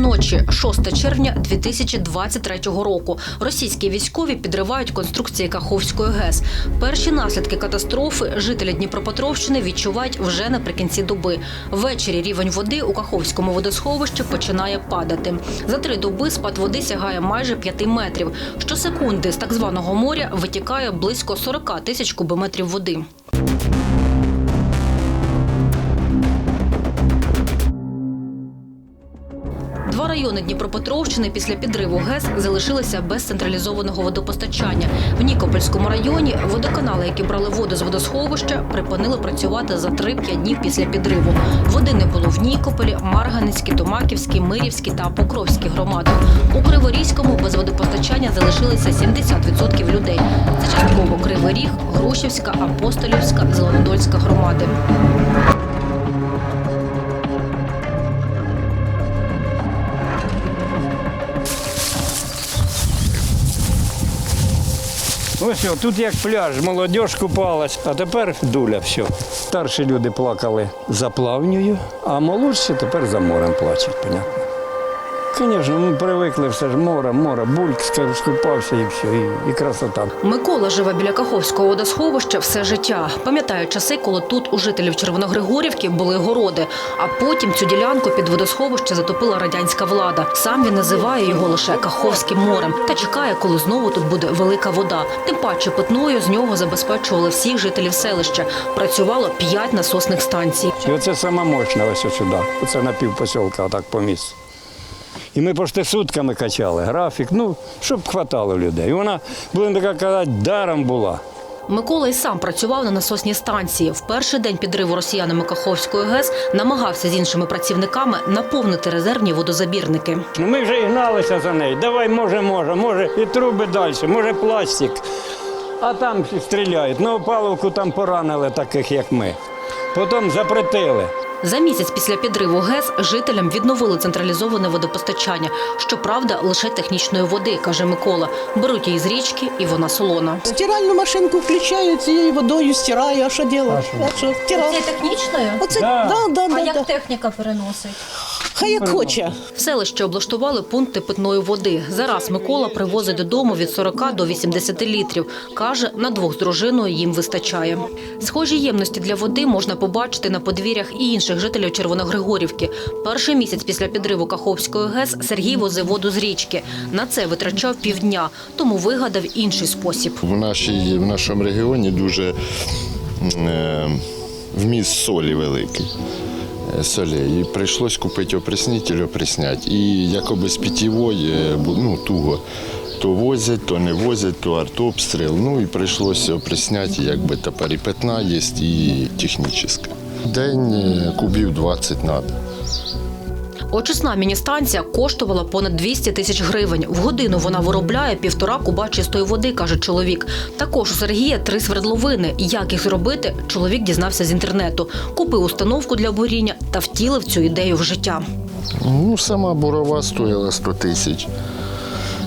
ночі, 6 червня 2023 року. Російські військові підривають конструкції Каховської ГЕС. Перші наслідки катастрофи жителі Дніпропетровщини відчувають вже наприкінці доби. Ввечері рівень води у Каховському водосховищі починає падати. За три доби спад води сягає майже 5 метрів. Щосекунди з так званого моря витікає близько 40 тисяч кубометрів води. Райони Дніпропетровщини після підриву ГЕС залишилися без централізованого водопостачання. В Нікопольському районі водоканали, які брали воду з водосховища, припинили працювати за 3-5 днів після підриву. Води не було в Нікополі, Марганецькій, Томаківській, Мирівській та Покровській громадах. У Криворізькому без водопостачання залишилися 70% людей. Це частково Кривий Ріг, Грушівська, Апостолівська, Зеленодольська громади. Ось тут як пляж, молодь купалась, а тепер дуля все. Старші люди плакали за плавнею, а молодші тепер за морем плачуть, понятно. Звісно, ми привикли все ж море, море, бульк, скупався і все, і, і красота. Микола живе біля Каховського водосховища все життя. Пам'ятає часи, коли тут у жителів Червоногригорівки були городи. А потім цю ділянку під водосховище затопила радянська влада. Сам він називає його лише Каховським морем та чекає, коли знову тут буде велика вода. Тим паче питною з нього забезпечували всіх жителів селища. Працювало п'ять насосних станцій. І оце сама мощна ось сюди. Оце на півпосілка, отак по місцю. І ми почти сутками качали графік, ну, щоб хватало людей. І вона, будемо так казати, даром була. Микола й сам працював на насосній станції. В перший день підриву росіянами Каховської ГЕС намагався з іншими працівниками наповнити резервні водозабірники. Ну, ми вже і гналися за нею. Давай, може, може, може, і труби далі, може пластик. А там стріляють. Ну, опаловку там поранили таких, як ми. Потім запретили. За місяць після підриву ГЕС жителям відновили централізоване водопостачання. Щоправда, лише технічної води, каже Микола. Беруть її з річки, і вона солона. Стиральну машинку включаю, цією водою стираю, а що робити? А що. Це технічною? Оце, Да. да, да, А да, як да. техніка переносить? Хай як хоче. В селищі облаштували пункти питної води. Зараз Микола привозить додому від 40 до 80 літрів. Каже, на двох з дружиною їм вистачає. Схожі ємності для води можна побачити на подвір'ях і інших жителів Червоногригорівки. Перший місяць після підриву Каховської ГЕС Сергій возив воду з річки. На це витрачав півдня, тому вигадав інший спосіб. В, нашій, в нашому регіоні дуже е, вміст солі великий. Е, Солей. І прийшлось купити опреснитель, опреснять. І якоби з питьєвої, е, ну, туго. То возять, то не возять, то артобстріл. Ну і прийшлося опресняти, якби тепер і питна є, і технічна. День е, кубів 20 треба. Очисна міні-станція коштувала понад 200 тисяч гривень. В годину вона виробляє півтора куба чистої води, каже чоловік. Також у Сергія три свердловини. Як їх зробити, чоловік дізнався з інтернету. Купив установку для буріння та втілив цю ідею в життя. Ну, сама бурова стоїла 100 тисяч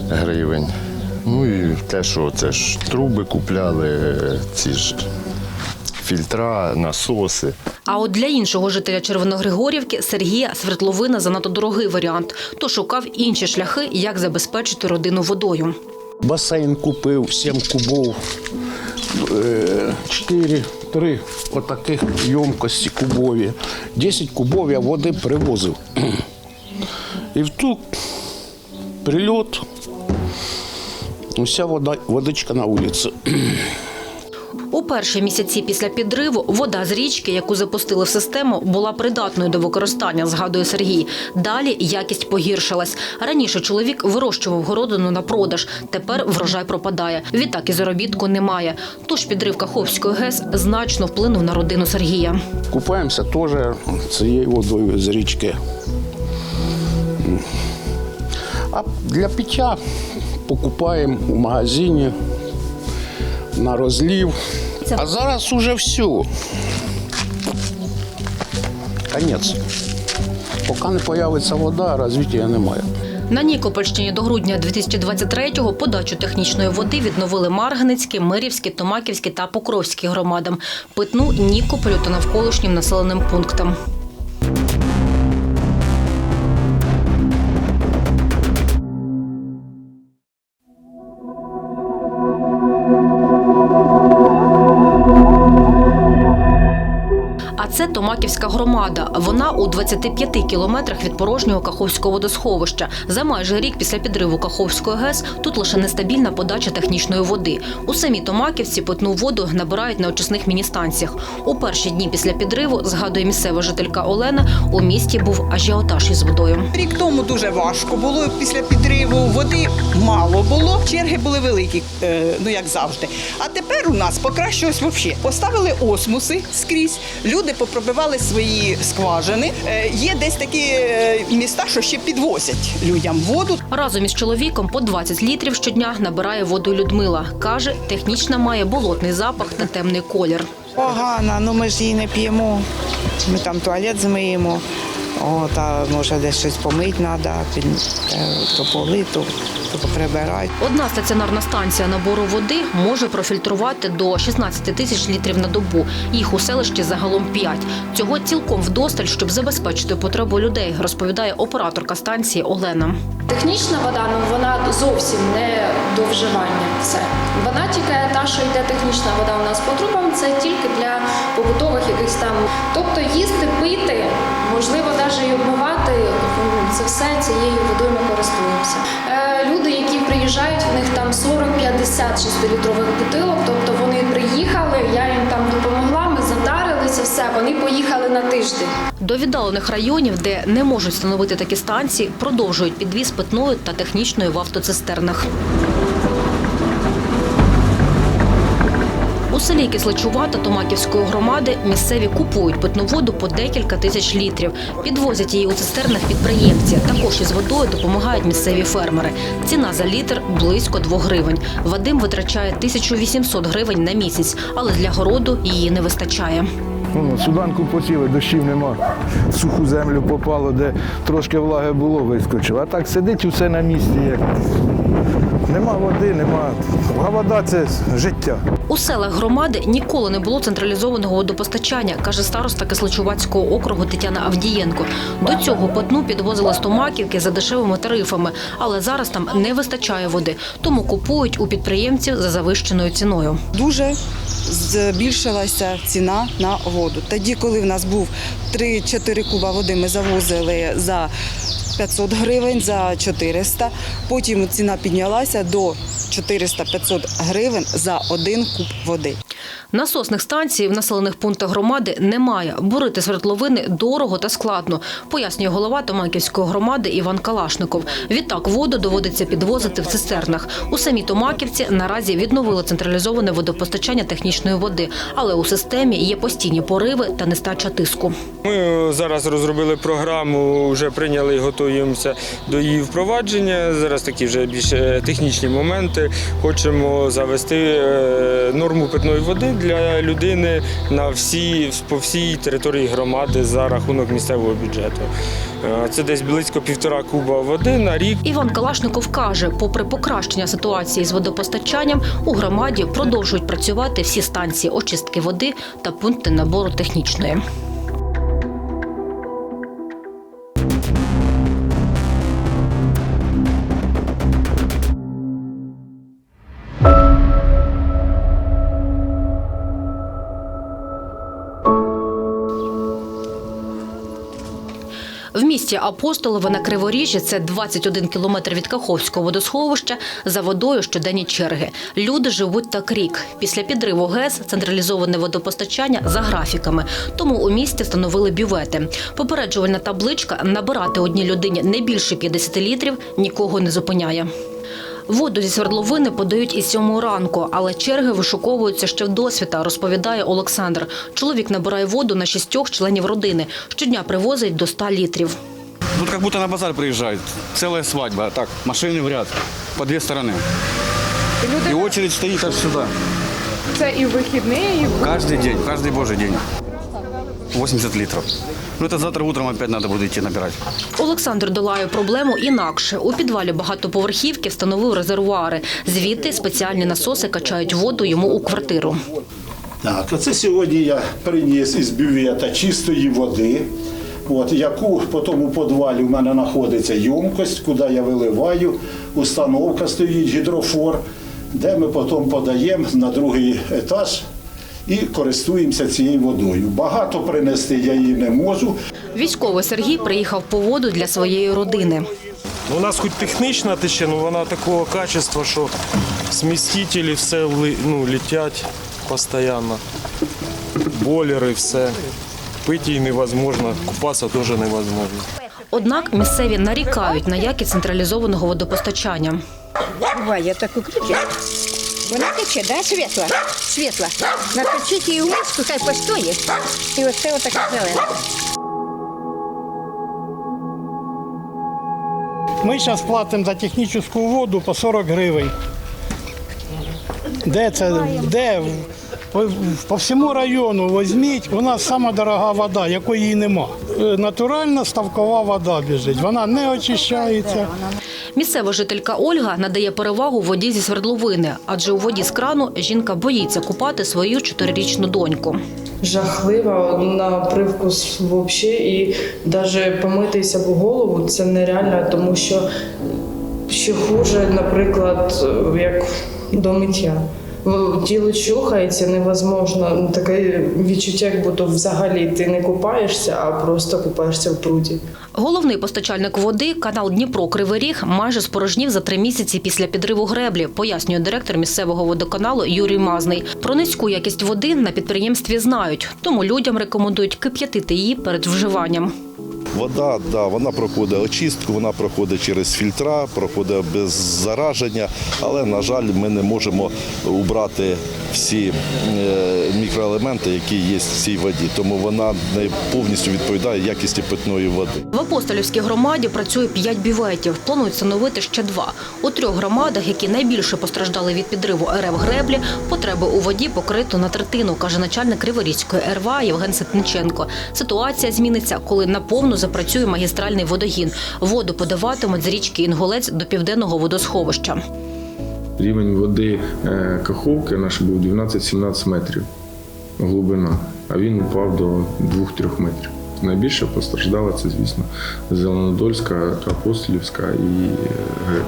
гривень. Ну і те, що це ж труби купляли, е, ці ж фільтра, насоси. А от для іншого жителя Червоногригорівки Сергія свердловина занадто дорогий варіант, то шукав інші шляхи, як забезпечити родину водою. Басейн купив 7 кубов, 4, 3 отаких ємкості кубові. 10 кубов я води привозив. І в ту прильот, уся вода, водичка на вулиці. У перші місяці після підриву вода з річки, яку запустили в систему, була придатною до використання, згадує Сергій. Далі якість погіршилась. Раніше чоловік вирощував городину на продаж. Тепер врожай пропадає. Відтак і заробітку немає. Тож підрив Каховської ГЕС значно вплинув на родину Сергія. Купаємося теж цією водою з річки. А для пиття покупаємо у магазині на розлів. А зараз уже все. Конець. Поки не з'явиться вода, розвитку немає. На Нікопольщині до грудня 2023-го подачу технічної води відновили Марганецькі, Мирівські, Томаківські та Покровські громадам, питну Нікополю та навколишнім населеним пунктам. Це Томаківська громада. Вона у 25 кілометрах від порожнього Каховського водосховища. За майже рік після підриву Каховської ГЕС тут лише нестабільна подача технічної води. У самій Томаківці питну воду набирають на очисних міністанціях. У перші дні після підриву, згадує місцева жителька Олена, у місті був ажіотаж із водою. Рік тому дуже важко було після підриву. Води мало було, черги були великі, е, ну як завжди. А тепер у нас покращилось взагалі. Поставили осмуси скрізь, люди попробивали свої скважини. Е, Є десь такі е, міста, що ще підвозять людям воду. Разом із чоловіком по 20 літрів щодня набирає воду Людмила. Каже, технічна має болотний запах та темний колір. Погано, ну ми ж її не п'ємо. Ми там туалет змиємо. От, а може десь щось помити треба, під, то полити, то, то прибирати. Одна стаціонарна станція набору води може профільтрувати до 16 тисяч літрів на добу. Їх у селищі загалом 5. Цього цілком вдосталь, щоб забезпечити потребу людей, розповідає операторка станції Олена. Технічна вода, ну вона зовсім не до вживання. Все. Вона тільки та, що йде технічна вода у нас по трубам, це тільки для побутових якихось там. Тобто їсти, пити, можливо, навіть і обмивати, ну, це все цією водою ми користуємося. Е, люди, які приїжджають, в них там 40-50 6-літрових бутилок, тобто вони приїхали, я їм там допомогла, ми затарилися, все, вони поїхали на тиждень. До віддалених районів, де не можуть встановити такі станції, продовжують підвіз питної та технічної в автоцистернах. У селі Кисличувата Томаківської громади місцеві купують питну воду по декілька тисяч літрів. Підвозять її у цистернах підприємці. Також із водою допомагають місцеві фермери. Ціна за літр близько 2 гривень. Вадим витрачає 1800 гривень на місяць, але для городу її не вистачає. Ну, суданку посіли, дощів нема. Суху землю попало, де трошки влаги було, вискочило. А так сидить усе на місці. Нема води, нема. А вода це життя. У селах громади ніколи не було централізованого водопостачання, каже староста Кислочувацького округу Тетяна Авдієнко. До цього питну підвозили з Томаківки за дешевими тарифами, але зараз там не вистачає води, тому купують у підприємців за завищеною ціною. дуже збільшилася ціна на воду. Тоді, коли в нас був 3-4 куба води, ми завозили за 500 гривень, за 400. Потім ціна піднялася до 400-500 гривень за один куб води. Насосних станцій в населених пунктах громади немає. Бурити свердловини дорого та складно, пояснює голова Томаківської громади Іван Калашников. Відтак воду доводиться підвозити в цистернах. У самій Томаківці наразі відновили централізоване водопостачання технічної води, але у системі є постійні пориви та нестача тиску. Ми зараз розробили програму, вже прийняли і готуємося до її впровадження. Зараз такі вже більш е, технічні моменти. Хочемо завести е, норму питної води для людини на всі, по всій території громади за рахунок місцевого бюджету. Е, Це десь близько півтора куба води на рік. Іван Калашников каже, попри покращення ситуації з водопостачанням, у громаді продовжують працювати всі станції очистки води та пункти набору технічної. В місті Апостолове на Криворіжжі, це 21 кілометр від Каховського водосховища, за водою щоденні черги. Люди живуть так рік. Після підриву ГЕС централізоване водопостачання за графіками. Тому у місті встановили бювети. Попереджувальна табличка набирати одній людині не більше 50 літрів нікого не зупиняє. Воду зі свердловини подають із сьомої ранку, але черги вишуковуються ще в досвіта, розповідає Олександр. Чоловік набирає воду на шістьох членів родини. Щодня привозить до 100 літрів. Тут как будто на базар приезжают. Целая свадьба. Так, машины в ряд. По две стороны. И очередь стоит аж сюда. Це і вихідний, і Каждый день, каждый божий день. 80 литров. Ну это завтра утром опять надо будет идти набирать. Олександр долає проблему інакше. У підвалі багатоповерхівки встановив резервуари. Звідти спеціальні насоси качають воду йому у квартиру. Так, оце сьогодні я приніс із бювета чистої води, от, яку по тому підвалі в мене знаходиться ємкость, куди я виливаю, установка стоїть, гідрофор, де ми потім подаємо на другий етаж і користуємося цією водою. Багато принести я її не можу. Військовий Сергій приїхав по воду для своєї родини. Ну, У нас хоч технічна тече, але вона такого качества, що смістителі все ну, летять постійно. Бойлери, все. Пити її невозможно, купатися теж невозможно. Однак місцеві нарікають на якість централізованого водопостачання. Буває таку кричать. Вона тече, да, світла? Світла. Накричіть її в миску, хай постоїть. І оце отака зелена. Ми зараз платимо за технічну воду по 40 гривень. Де це? Де? По, по всьому району візьміть, у нас сама дорога вода, якої її нема. Е, Натуральна ставкова вода біжить. Вона не очищається. Місцева жителька Ольга надає перевагу воді зі свердловини, адже у воді з крану жінка боїться купати свою чотирирічну доньку. жахлива на привкус взагалі. І навіть помитися в голову це нереально, тому що ще хуже, наприклад, як до миття. Тіло чухається, невозможно. Таке відчуття, як будто взагалі ти не купаєшся, а просто купаєшся в пруді. Головний постачальник води, канал Дніпро Кривий Ріг, майже спорожнів за три місяці після підриву греблі, пояснює директор місцевого водоканалу Юрій Мазний. Про низьку якість води на підприємстві знають, тому людям рекомендують кип'ятити її перед вживанням. Вода, да, вона проходить очистку, вона проходить через фільтра, проходить без зараження, але, на жаль, ми не можемо убрати всі е, мікроелементи, які є в цій воді. Тому вона не повністю відповідає якісті питної води. В Апостолівській громаді працює п'ять бюветів. Планують встановити ще два. У трьох громадах, які найбільше постраждали від підриву РФ греблі, потреби у воді покрито на третину, каже начальник Криворізької РВА Євген Ситниченко. Ситуація зміниться, коли наповну запрацює магістральний водогін. Воду подаватимуть з річки Інголець до південного водосховища. Рівень води е, Каховки наш був 12-17 метрів глибина, а він упав до 2-3 метрів. Найбільше постраждала це, звісно, Зеленодольська, Апостолівська і е,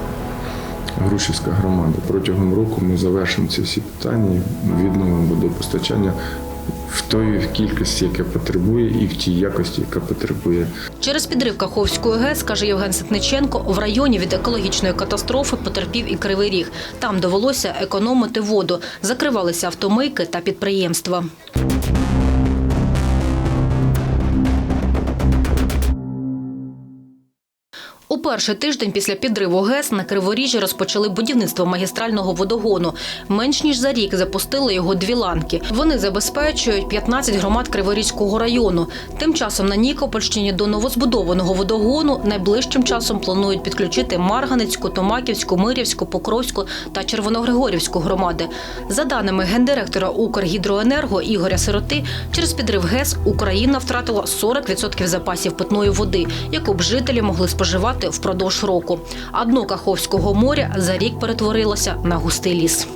Грушівська громада. Протягом року ми завершимо ці всі питання, відновимо водопостачання в той кількості, яка потребує, і в тій якості, яка потребує Через підрив Каховської ГЕС, каже Євген Ситниченко, в районі від екологічної катастрофи потерпів і Кривий Ріг. Там довелося економити воду. Закривалися автомийки та підприємства. Перший тиждень після підриву ГЕС на Криворіжжі розпочали будівництво магістрального водогону. Менш ніж за рік запустили його дві ланки. Вони забезпечують 15 громад Криворізького району. Тим часом на Нікопольщині до новозбудованого водогону найближчим часом планують підключити Марганецьку, Томаківську, Мирівську, Покровську та Червоногригорівську громади. За даними гендиректора Укргідроенерго Ігоря Сироти, через підрив ГЕС Україна втратила 40% запасів питної води, яку б жителі могли споживати впродовж року. А дно Каховського моря за рік перетворилося на густий ліс.